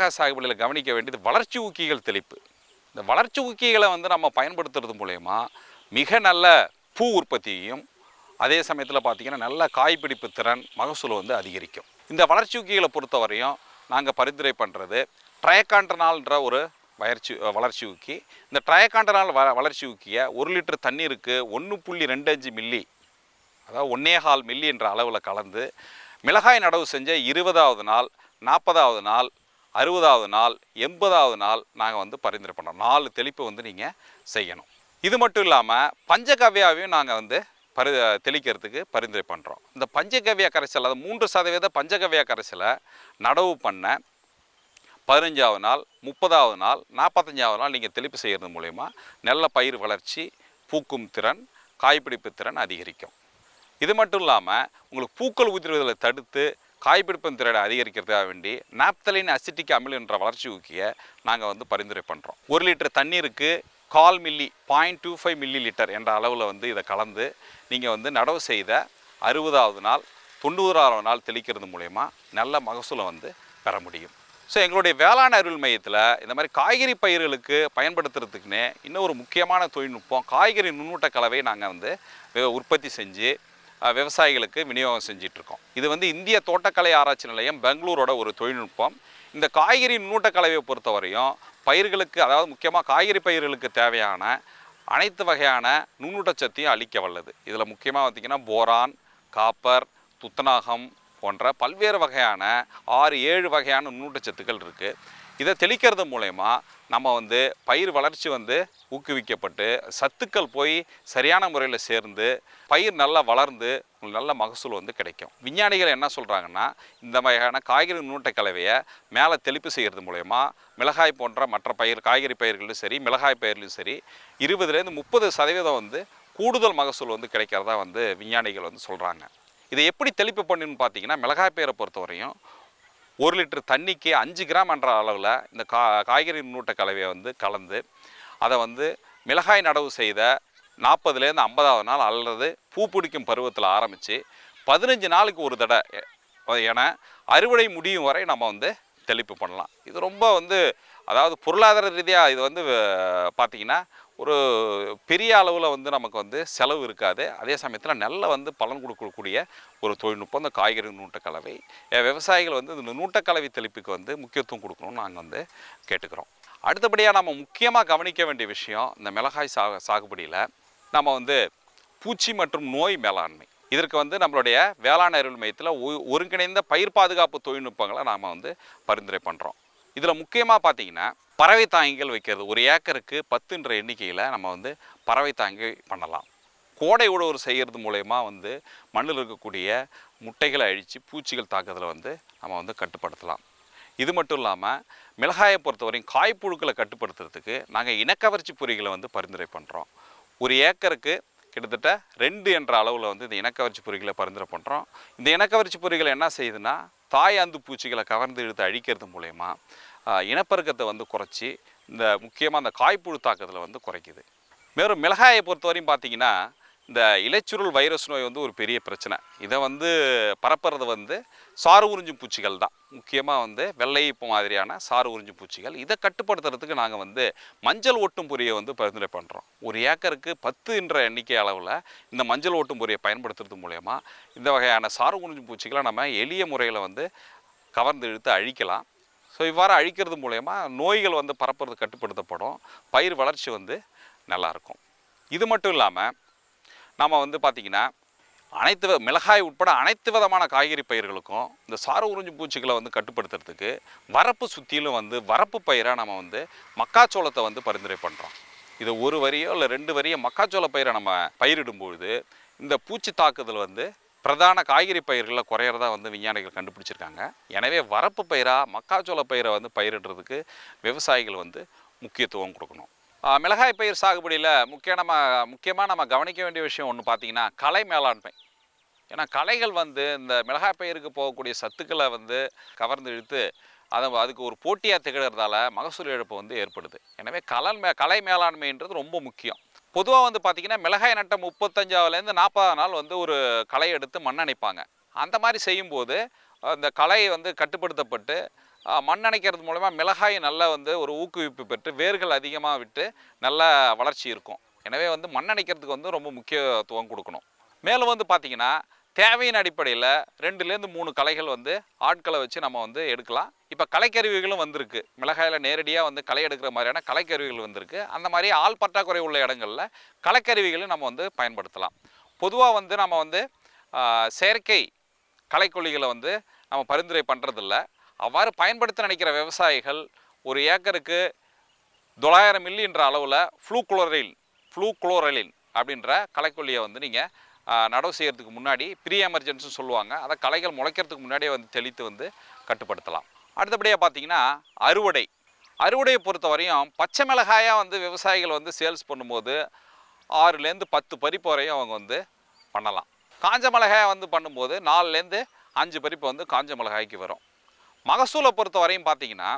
மிளகாய் சாகுபடியில் கவனிக்க வேண்டியது வளர்ச்சி ஊக்கிகள் தெளிப்பு. இந்த வளர்ச்சி ஊக்கிகளை வந்து நம்ம பயன்படுத்துறது மூலயமா மிக நல்ல பூ உற்பத்தியையும் அதே சமயத்தில் பார்த்தீங்கன்னா நல்ல காய்பிடிப்பு திறன் மகசூல் வந்து அதிகரிக்கும். இந்த வளர்ச்சி ஊக்கிகளை பொறுத்தவரையும் நாங்கள் பரிந்துரை பண்ணுறது ட்ரயக்காண்டனால்ன்ற ஒரு வளர்ச்சி வளர்ச்சி ஊக்கி. இந்த ட்ரயக்காண்டனால் வ வளர்ச்சி ஊக்கியை ஒரு லிட்டர் தண்ணீருக்கு ஒன்று புள்ளி ரெண்டு அஞ்சு மில்லி அதாவது ஒன்னே ஹால் மில்லி என்ற அளவில் கலந்து மிளகாய் நடவு செஞ்ச இருபதாவது நாள் நாற்பதாவது நாள் அறுபதாவது நாள் எண்பதாவது நாள் நாங்கள் வந்து பரிந்துரை பண்ணோம் நாலு தெளிப்பு வந்து நீங்கள் செய்யணும். இது மட்டும் இல்லாமல் பஞ்சகவ்யாவையும் நாங்கள் வந்து பரி தெளிக்கிறதுக்கு பரிந்துரை பண்ணுறோம் இந்த பஞ்சகவ்யா கரைசல் அது மூன்று சதவீத பஞ்சகவ்யா கரைசலை நடவு பண்ண பதினஞ்சாவது நாள் முப்பதாவது நாள் நாற்பத்தஞ்சாவது நாள் நீங்கள் தெளிப்பு செய்கிறது மூலயமா நல்ல பயிர் வளர்ச்சி பூக்கும் திறன் காய்பிடிப்பு திறன் அதிகரிக்கும். இது மட்டும் இல்லாமல் உங்களுக்கு பூக்கள் உதிர்வதை தடுத்து காய்பிடிப்பின் திறனை அதிகரிக்கிறதுக்காக வேண்டி நாப்தலின் அசிட்டிக் அமில் என்ற வளர்ச்சி ஊக்கியை நாங்கள் வந்து பரிந்துரை பண்ணுறோம் ஒரு லிட்டர் தண்ணீருக்கு கால் milli point two five millilitre என்ற அளவில் வந்து இதை கலந்து நீங்கள் வந்து நடவு செய்த அறுபதாவது நாள் தொண்ணூறாவது நாள் தெளிக்கிறது மூலயமா நல்ல மகசூலை வந்து பெற முடியும். ஸோ எங்களுடைய வேளாண் அருள் மையத்தில் இந்த மாதிரி காய்கறி பயிர்களுக்கு பயன்படுத்துறதுக்குன்னே இன்னும் ஒரு முக்கியமான தொழில்நுட்பம் காய்கறி நுண்ணூட்ட கலவை நாங்கள் வந்து உற்பத்தி செஞ்சு விவசாயிகளுக்கு விநியோகம் செஞ்சிட்ருக்கோம். இது வந்து இந்திய தோட்டக்கலை ஆராய்ச்சி நிலையம் பெங்களூரோட ஒரு தொழில்நுட்பம். இந்த காய்கறி நுண்ணூட்டக்கலவையை பொறுத்தவரையும் பயிர்களுக்கு அதாவது முக்கியமாக காய்கறி பயிர்களுக்கு தேவையான அனைத்து வகையான நுண்ணூட்டச்சத்தையும் அளிக்க வல்லது. இதில் முக்கியமாக பார்த்திங்கன்னா போரான் காப்பர் துத்தநாகம் போன்ற பல்வேறு வகையான ஆறு ஏழு வகையான நூட்டச்சத்துக்கள் இருக்குது இதை தெளிக்கிறது மூலயமா நம்ம வந்து பயிர் வளர்ச்சி வந்து ஊக்குவிக்கப்பட்டு சத்துக்கள் போய் சரியான முறையில் சேர்ந்து பயிர் நல்லா வளர்ந்து உங்களுக்கு நல்ல மகசூல் வந்து கிடைக்கும். விஞ்ஞானிகள் என்ன சொல்கிறாங்கன்னா இந்த வகையான காய்கறி நுண்ணூட்ட கலவையை மேலே தெளிப்பு செய்கிறது மூலயமா மிளகாய் போன்ற மற்ற பயிர் காய்கறி பயிர்களும் சரி மிளகாய் பயிர்லையும் சரி இருபதுலேருந்து முப்பது சதவீதம் வந்து கூடுதல் மகசூல் வந்து கிடைக்கிறதா வந்து விஞ்ஞானிகள் வந்து சொல்கிறாங்க இதை எப்படி தெளிப்பு பண்ணணும்னு பார்த்தீங்கன்னா மிளகாய் பயிரை பொறுத்தவரையும் ஒரு லிட்டர் தண்ணிக்கு அஞ்சு கிராம் என்ற அளவில் இந்த கா காய்கறி நுண்ணூட்ட கலவையை வந்து கலந்து அதை வந்து மிளகாய் நடவு செய்த நாற்பதுலேருந்து ஐம்பதாவது நாள் அல்லது பூ பிடிக்கும் பருவத்தில் ஆரம்பித்து பதினஞ்சு நாளுக்கு ஒரு தடவை என அறுவடை முடியும் வரை நம்ம வந்து தெளிப்பு பண்ணலாம். இது ரொம்ப வந்து அதாவது பொருளாதார ரீதியாக இது வந்து பார்த்திங்கன்னா ஒரு பெரிய அளவில் வந்து நமக்கு வந்து செலவு இருக்காது. அதே சமயத்தில் நல்ல வந்து பலன் கொடுக்கக்கூடிய ஒரு தொழில்நுட்பம் இந்த காய்கறி நூட்டக்கலவை விவசாயிகள் வந்து இந்த நூட்டக்கலவை தெளிப்புக்கு வந்து முக்கியத்துவம் கொடுக்கணும்னு நாங்கள் வந்து கேட்டுக்கிறோம். அடுத்தபடியாக நம்ம முக்கியமாக கவனிக்க வேண்டிய விஷயம் இந்த மிளகாய் சாகு சாகுபடியில் நம்ம வந்து பூச்சி மற்றும் நோய் மேலாண்மை. இதற்கு வந்து நம்மளுடைய வேளாண் அறிவியல் மையத்தில் ஒருங்கிணைந்த பயிர் பாதுகாப்பு தொழில்நுட்பங்களை நாம் வந்து பரிந்துரை பண்ணுறோம் இதில் முக்கியமாக பார்த்தீங்கன்னா பறவை தாங்கிகள் வைக்கிறது. ஒரு ஏக்கருக்கு பத்துன்ற எண்ணிக்கையில் நம்ம வந்து பறவை தாங்கி பண்ணலாம். கோடை உழவு செய்கிறது மூலயமா வந்து மண்ணில் இருக்கக்கூடிய முட்டைகளை அழித்து பூச்சிகள் தாக்குதலை வந்து நம்ம வந்து கட்டுப்படுத்தலாம். இது மட்டும் இல்லாமல் மிளகாயை பொறுத்தவரையும் காய்ப்புழுக்களை கட்டுப்படுத்துறதுக்கு நாங்கள் இனக்கவர்ச்சி பொறிகளை வந்து பரிந்துரை பண்ணுறோம் ஒரு ஏக்கருக்கு கிட்டத்தட்ட ரெண்டு என்ற அளவில் வந்து இந்த இனக்கவர்ச்சி பொறிகளை பரிந்துரை பண்ணுறோம் இந்த இனக்கவர்ச்சி பொறிகளை என்ன செய்யுதுன்னா தாய் அந்து பூச்சிகளை கவர்ந்து இழுத்து அழிக்கிறது மூலயமா இனப்பெருக்கத்தை வந்து குறைச்சி இந்த முக்கியமாக அந்த காய்ப்புழு தாக்கத்தில் வந்து குறைக்குது. மேலும் மிளகாயை பொறுத்தவரையும் பார்த்திங்கன்னா இந்த இலைச்சுருள் வைரஸ் நோய் வந்து ஒரு பெரிய பிரச்சனை. இதை வந்து பரப்புறது வந்து சாறு உறிஞ்சும் பூச்சிகள் தான். முக்கியமாக வந்து வெள்ளை இப்போ மாதிரியான சாறு உறிஞ்சும் பூச்சிகள். இதை கட்டுப்படுத்துறதுக்கு நாங்கள் வந்து மஞ்சள் ஒட்டும் பொரியை வந்து பரிந்துரை பண்ணுறோம் ஒரு ஏக்கருக்கு பத்து என்ற எண்ணிக்கை அளவில் இந்த மஞ்சள் ஒட்டும் பொரியை பயன்படுத்துறது மூலயமா இந்த வகையான சாறு உறிஞ்சும் பூச்சிகளை நம்ம எளிய முறையில் வந்து கவர்ந்து இழுத்து அழிக்கலாம். ஸோ இவ்வாறு அழிக்கிறது மூலயமா நோய்கள் வந்து பரப்புறது கட்டுப்படுத்தப்படும். பயிர் வளர்ச்சி வந்து நல்லாயிருக்கும் இது மட்டும் இல்லாமல் நம்ம வந்து பார்த்திங்கன்னா அனைத்து மிளகாய் உட்பட அனைத்து விதமான காய்கறி பயிர்களுக்கும் இந்த சாறு உறிஞ்சு பூச்சிகளை வந்து கட்டுப்படுத்துறதுக்கு வரப்பு சுற்றிலும் வந்து வரப்பு பயிராக நம்ம வந்து மக்காச்சோளத்தை வந்து பரிந்துரை பண்ணுறோம் இது ஒரு வரியோ இல்லை ரெண்டு வரியோ மக்காச்சோள பயிரை நம்ம பயிரிடும்பொழுது இந்த பூச்சி தாக்குதல் வந்து பிரதான காய்கறி பயிர்களில் குறையிறதா வந்து விஞ்ஞானிகள் கண்டுபிடிச்சிருக்காங்க. எனவே வரப்பு பயிராக மக்காச்சோள பயிரை வந்து பயிரிடுறதுக்கு விவசாயிகள் வந்து முக்கியத்துவம் கொடுக்கணும். மிளகாய் பயிர் சாகுபடியில் முக்கிய நம்ம முக்கியமாக நம்ம கவனிக்க வேண்டிய விஷயம் ஒன்று பார்த்தீங்கன்னா கலை மேலாண்மை. ஏன்னா கலைகள் வந்து இந்த மிளகாய் பயிருக்கு போகக்கூடிய சத்துக்களை வந்து கவர்ந்து இழுத்து அதை அதுக்கு ஒரு போட்டியாக திகழறதால மகசூல் இழப்பு வந்து ஏற்படுது. எனவே கலன் மே கலை மேலாண்மைன்றது ரொம்ப முக்கியம். பொதுவாக வந்து பார்த்திங்கன்னா மிளகாய் நட்ட முப்பத்தஞ்சாவிலேருந்து நாற்பதாம் நாள் வந்து ஒரு களை எடுத்து மண் அணைப்பாங்க அந்த மாதிரி செய்யும்போது அந்த களை வந்து கட்டுப்படுத்தப்பட்டு மண்ணணைக்கிறது மண் அணைக்கிறது மூலமா மிளகாய் நல்லா வந்து ஒரு ஊக்குவிப்பு பெற்று வேர்கள் அதிகமாக விட்டு நல்ல வளர்ச்சி இருக்கும். எனவே வந்து மண் அணைக்கிறதுக்கு வந்து ரொம்ப முக்கியத்துவம் கொடுக்கணும். மேலும் வந்து பார்த்திங்கன்னா தேவையின் அடிப்படையில் ரெண்டுலேருந்து மூணு கலைகள் வந்து ஆட்களை வச்சு நம்ம வந்து எடுக்கலாம். இப்போ கலைக்கருவிகளும் வந்திருக்கு. மிளகாயில் நேரடியாக வந்து களை எடுக்கிற மாதிரியான கலைக்கருவிகள் வந்திருக்கு. அந்த மாதிரி ஆள் பற்றாக்குறை உள்ள இடங்களில் கலைக்கருவிகளும் நம்ம வந்து பயன்படுத்தலாம். பொதுவாக வந்து நம்ம வந்து செயற்கை கலைக்கொல்லிகளை வந்து நம்ம பரிந்துரை பண்ணுறதில்ல அவ்வாறு பயன்படுத்த நினைக்கிற விவசாயிகள் ஒரு ஏக்கருக்கு தொள்ளாயிரம் மில்லின்ற அளவில் ஃப்ளூ அளவில் ஃப்ளூக்ளோரில் ஃப்ளூக்ளோரலின் அப்படின்ற கலைக்கொல்லியை வந்து நீங்கள் நடவு செய்கிறதுக்கு முன்னாடி ப்ரீ எமர்ஜென்சின்னு சொல்லுவாங்க. அதை களைகள் முளைக்கிறதுக்கு முன்னாடியே வந்து தெளித்து வந்து கட்டுப்படுத்தலாம். அடுத்தபடியாக பார்த்தீங்கன்னா அறுவடை. அறுவடையை பொறுத்த வரையும் பச்சை மிளகாயாக வந்து விவசாயிகள் வந்து சேல்ஸ் பண்ணும்போது ஆறுலேருந்து பத்து பறிப்பு வரையும் அவங்க வந்து பண்ணலாம். காஞ்ச மிளகாயை வந்து பண்ணும்போது நாலுலேருந்து அஞ்சு பறிப்பு வந்து காஞ்ச மிளகாய்க்கு வரும். மகசூலை பொறுத்த வரையும் பார்த்தீங்கன்னா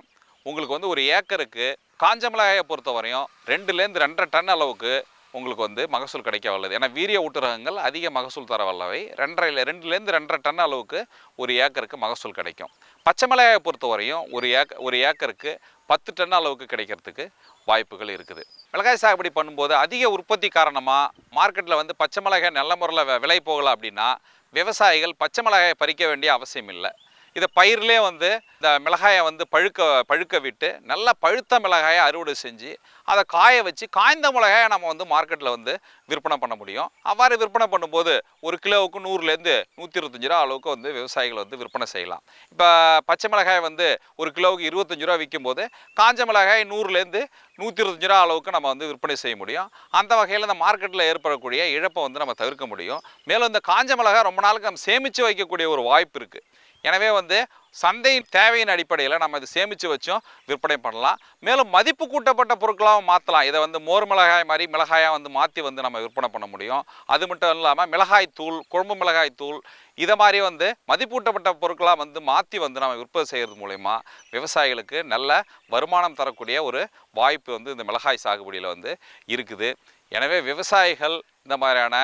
உங்களுக்கு வந்து ஒரு ஏக்கருக்கு காஞ்ச மிளகாயை பொறுத்த வரையும் ரெண்டுலேருந்து ரெண்டரை டன் அளவுக்கு உங்களுக்கு வந்து மகசூல் கிடைக்க வல்லது. ஏன்னா வீரிய ஊட்டுரகங்கள் அதிக மகசூல் தர வல்லவை. ரெண்டரை ரெண்டுலேருந்து ரெண்டரை டன் அளவுக்கு ஒரு ஏக்கருக்கு மகசூல் கிடைக்கும். பச்சை மிளகாயை பொறுத்த வரையும் ஒரு ஏக் ஒரு ஏக்கருக்கு பத்து டன் அளவுக்கு கிடைக்கிறதுக்கு வாய்ப்புகள் இருக்குது. மிளகாய் சாகுபடி பண்ணும்போது அதிக உற்பத்தி காரணமாக மார்க்கெட்டில் வந்து பச்சை மிளகாய் நல்ல முறையில் விலை போகலை அப்படின்னா விவசாயிகள் பச்சை மிளகாயை பறிக்க வேண்டிய அவசியம் இல்லை. இதை பயிர்லேயே வந்து இந்த மிளகாயை வந்து பழுக்க பழுக்க விட்டு நல்லா பழுத்த மிளகாயை அறுவடை செஞ்சு அதை காய வச்சு காய்ந்த மிளகாயை நம்ம வந்து மார்க்கெட்டில் வந்து விற்பனை பண்ண முடியும். அவ்வாறு விற்பனை பண்ணும்போது ஒரு கிலோவுக்கு நூறுலேருந்து நூற்றி இருபத்தஞ்சி ரூபா அளவுக்கு வந்து விவசாயிகள் வந்து விற்பனை செய்யலாம். இப்போ பச்சை மிளகாய் வந்து ஒரு கிலோவுக்கு இருபத்தஞ்சி ரூபா விற்கும்போது காஞ்ச மிளகாய் நூறுலேருந்து நூற்றி இருபத்தஞ்சி ரூபா அளவுக்கு நம்ம வந்து விற்பனை செய்ய முடியும். அந்த வகையில் இந்த மார்க்கெட்டில் ஏற்படக்கூடிய இழப்பை வந்து நம்ம தவிர்க்க முடியும். மேலும் இந்த காஞ்ச மிளகாய் ரொம்ப நாளுக்கு நம்ம சேமித்து வைக்கக்கூடிய ஒரு வாய்ப்பு இருக்குது எனவே வந்து சந்தையின் தேவையின் அடிப்படையில் நம்ம இதை சேமித்து வச்சும் விற்பனை பண்ணலாம். மேலும் மதிப்பு கூட்டப்பட்ட பொருட்களாகவும் மாற்றலாம் இதை வந்து மோர் மிளகாய் மாதிரி மிளகாயாக வந்து மாற்றி வந்து நம்ம விற்பனை பண்ண முடியும். அது மட்டும் இல்லாமல் மிளகாய் தூள் குழம்பு மிளகாய் தூள் இதை மாதிரி வந்து மதிப்பூட்டப்பட்ட பொருட்களாக வந்து மாற்றி வந்து நம்ம விற்பனை செய்கிறது மூலயமா விவசாயிகளுக்கு நல்ல வருமானம் தரக்கூடிய ஒரு வாய்ப்பு வந்து இந்த மிளகாய் சாகுபடியில் வந்து இருக்குது. எனவே விவசாயிகள் இந்த மாதிரியான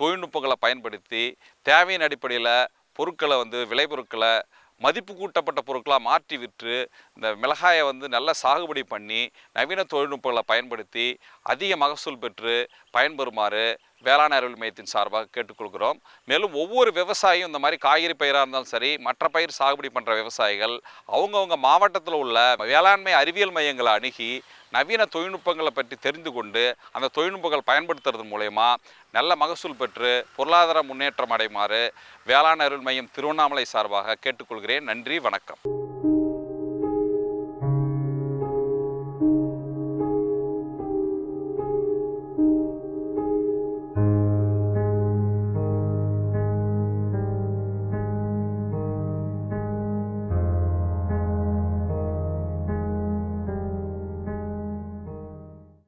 தொழில்நுட்பங்களை பயன்படுத்தி தேவையின் அடிப்படையில் பொருட்களை வந்து விளைபொருட்களை மதிப்பு கூட்டப்பட்ட பொருட்களாக மாற்றி விற்று இந்த மிளகாயை வந்து நல்ல சாகுபடி பண்ணி நவீன தொழில்நுட்பங்களை பயன்படுத்தி அதிக மகசூல் பெற்று பயன்பெறுமாறு வேளாண் அறிவியல் மையத்தின் சார்பாக கேட்டுக்கொள்கிறோம். மேலும் ஒவ்வொரு விவசாயியும் இந்த மாதிரி காய்கறி பயிராக இருந்தாலும் சரி மற்ற பயிர் சாகுபடி பண்ணுற விவசாயிகள் அவங்கவுங்க மாவட்டத்தில் உள்ள வேளாண்மை அறிவியல் மையங்களை அணுகி நவீன தொழில்நுட்பங்களை பற்றி தெரிந்து கொண்டு அந்த தொழில்நுட்பங்கள் பயன்படுத்துறது மூலயமா நல்ல மகசூல் பெற்று பொருளாதார முன்னேற்றம் அடைமாறு வேளாண் அருள் மையம் திருவண்ணாமலை சார்பாக கேட்டுக்கொள்கிறேன். நன்றி வணக்கம்.